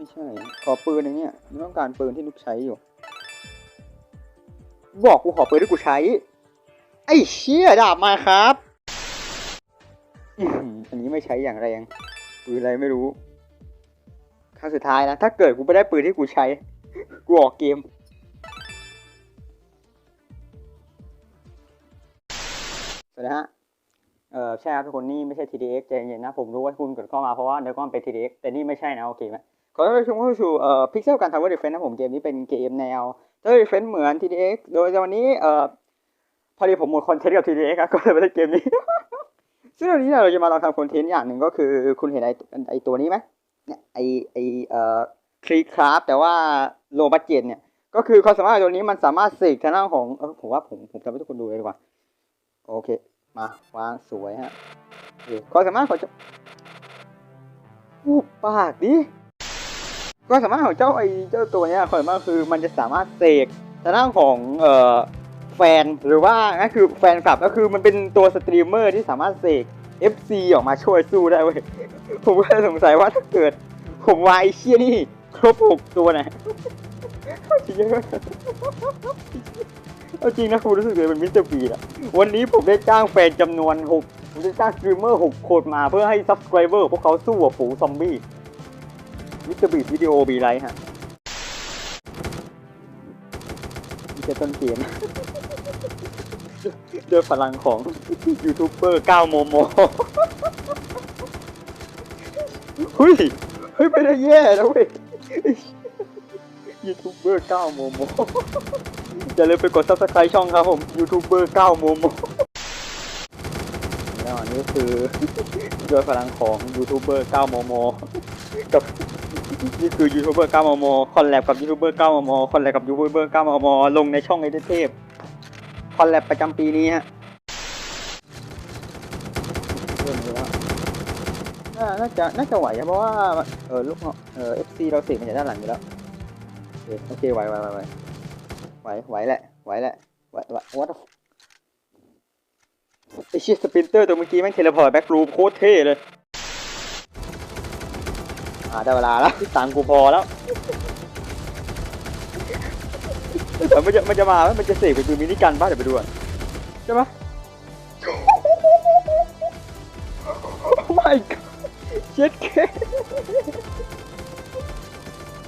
ไม่ใช่ ขอปืนอย่างเนี้ยไม่ต้องการปืนที่ลูกใช้อยู่ บอกกูขอปืนที่กูใช้ ไอ้เชี่ยดาบมาครับอันนี้ไม่ใช้อย่างแรงปืนอะไรไม่รู้ครั้งสุดท้ายนะ ถ้าเกิดกูไม่ได้ปืนที่กูใช้ กูออกเกม สวัสดีฮะ เออใช่ครับทุกคนนี่ไม่ใช่ TDX ใจเย็นนะ ผมรู้ว่าคุณกดเข้ามาเพราะว่าเดี๋ยวก็เป็น TDX แต่นี่ไม่ใช่นะ โอเคไหม ขอต้อนรับชมเข้าสู่เอ่อ Pixel การทำ Tower Defense นะผมเกมนี้เป็นเกมแนว Tower Defense เหมือน TDX โดยวันนี้เอ่อพอดีผมหมดคอนเทนต์กับ TDX ก็เลยมาเล่นเกมนี้ ซึ่งวันนี้เราจะมาลองทำคอนเทนต์อย่างหนึ่งก็คือคุณเห็นไอไอตัวนี้ไหมเนี่ยไอไอเอ่อคลีคราฟแต่ว่าโลบัตเจ็ตเนี่ยก็คือความสามารถตัวนี้มันสามารถเสกทางด้านของเออผมว่าผมผมทำให้ทุกคนดูเลยดีกว่า โอเค มาวางสวยฮะโอความสามารถของจ้าอู้ปากดิ ความสามารถของเจ้าไอเจ้าตัวเนี้ยความสามารถคือมันจะสามารถเสกทางด้านของเอ่อแฟนหรือว่านั่นคือแฟนคลับก็คือมันเป็นตัวสตรีมเมอร์ที่สามารถเสก FC ออกมาช่วยสู้ได้เว้ยผมก็เลยสงสัยว่าถ้าเกิด ผมวายเชี่ยนี่ ครบหกตัวนะจริงเอาจริงนะคุณรู้สึกเลยเป็นมิสเตอร์บีอะวันนี้ผมได้จ้างแฟนจำนวนหกผมได้จ้างสตรีมเมอร์หกคนมาเพื่อให้ซับสไครเบอร์พวกเขาสู้กับฝูงซอมบี้ มิสเตอร์บีวิดีโอบีไรฮะนี่แค่ต้นเกมด้วยพลังของยูทูบเบอร์9โมโมเฮ้ย เฮ้ยไม่ได้แย่นะเว้ยยูทูบเบอร์9โมโมอย่าลืมไปกด subscribe ช่องครับผมยูทูบเบอร์9โมโมแล้วอันนี้คือด้วยพลังของยูทูบเบอร์9โมโมกับ นี่คือยูทูบเบอร์9มมคอลแลบกับยูทูบเบอร์9มมคอลแลบกับยูทูบเบอร์9มมลงในช่องไอเทพคอลแลบประจำปีนี้ฮะเริ่มแล้วน่าน่าจะน่าจะไหวอะเพราะว่าเออลูกเนาะเออ FC เราเสกมาจากด้านหลังอยู่แล้วโอเคไหวไหวไหวไหวไหวไหวแหละไหวแหละไหวไหว what ไอเชียสปินเตอร์ตัวเมื่อกี้แม่งเทเลพอร์ตแบ็กรูมโคตรเท่เลย อ่าได้เวลาแล้วตังกูพอแล้วแต่มันจะมันจะมาไหมมันจะเสกเป็นปืนมินิกันบ้าเดี๋ยวไปดูก่อนใช่ไหมโอ้ my god เจ็ดเค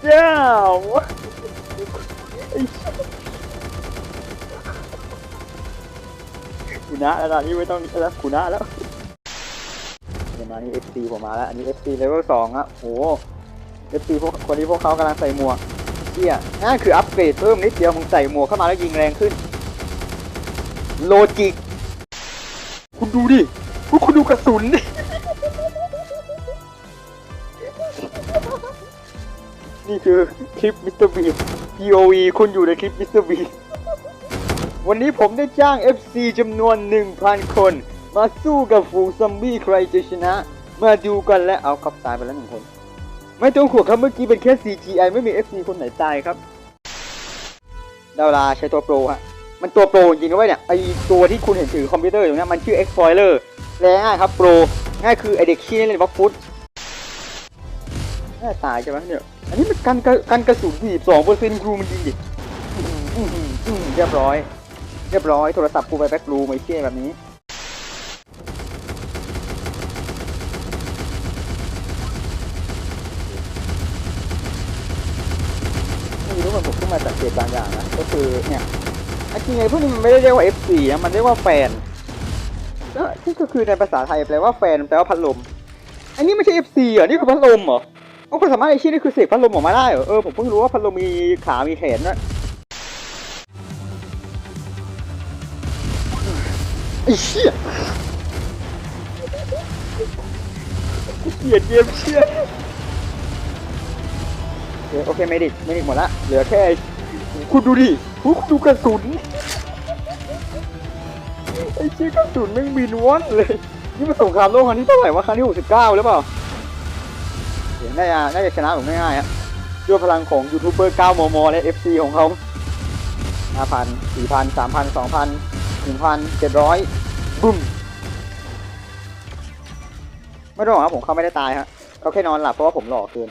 เจ้าวะไอ้เหี้ยกูนะแล้วตอนนี้ไม่ต้องแล้วกูนะแล้ว เดี๋ยวมานี่ FC ผมมาแล้ว อันนี้ FC level สองอะโห FC พวกคนที่พวกเขากำลังใส่หมวกเี่ยนั่นคืออัปเกรดเพิ่มนิดเดียวผมใส่หมวกเข้ามาแล้วยิงแรงขึ้น โลจิก คุณดูดิพวกคุณดูกระสุนนี่คือคลิปมิสเตอร์บี POV คุณอยู่ในคลิปมิสเตอร์บี วันนี้ผมได้จ้าง FC จำนวน 1,000 คน มาสู้กับฝูงซอมบี้ใครจะชนะ มาดูกันและเอาครับตายไปแล้วหนึ่งคน ไม่ต้องห่วงครับเมื่อกี้เป็นแค่ CGI ไม่มี FC คนไหนตายครับดาวลาใช้ตัวโปรฮะมันตัวโปรจริงๆนะเว้ยเนี่ยไอตัวที่คุณเห็นถือคอมพิวเตอร์อยู่เนี่ยมันชื่อ Explorer แรงง่ายครับโปรง่ายคือไอเด็กขี้เล่นบล็อกฟุตน่าตายใช่ไหมเนี่ยอันนี้มันกันกระกันกระสุนบีบสองเปอร์เซ็นต์ครูมันยิงดิเรียบร้อย เรียบร้อยโทรศัพท์กูไปแบ็ครูไม่เชี่ยแบบนี้ ไม่รู้มันผม เกตบางอย่างนะ ก็คือเนี่ยไอ้จริงไอ้พวกนี้มันไม่ได้เรียกว่า F4 นะมันเรียกว่าแฟนก็ที่ก็คือในภาษาไทยแปลว่าแฟนแปลว่าพัดลม อันนี้ไม่ใช่ F4 เหรอ นี่คือพัดลมเหรอเอาคนสามารถไอ้ชี้นี่คือเสกพัดลมออกมาได้เหรอ เออผมเพิ่งรู้ว่าพัดลมมีขา มีแขนนะไอ้เชี่ยเกียดเกมเชี่ยโอเคเคไม่ดิกไม่ดิกหมดละ เหลือแค่ คุณดูดิคุณดูกระสุน ไอ้เชี่ยกระสุนแม่งบินว่อนเลย นี่มันสงครามโลกครั้งที่เท่าไหร่วะครั้งที่69หรือเปล่าเห็นน่าจะน่าจะชนะผมง่ายๆฮะด้วยพลังของยูทูบเบอร์9มม และ FC ของเขา5,000 4,000 3,000 2,000 1,000 700บุ้ม ไม่ต้องหรอกครับผมเขาไม่ได้ตายฮะเขาแค่นอนหลับเพราะว่าผมหล่อเกิน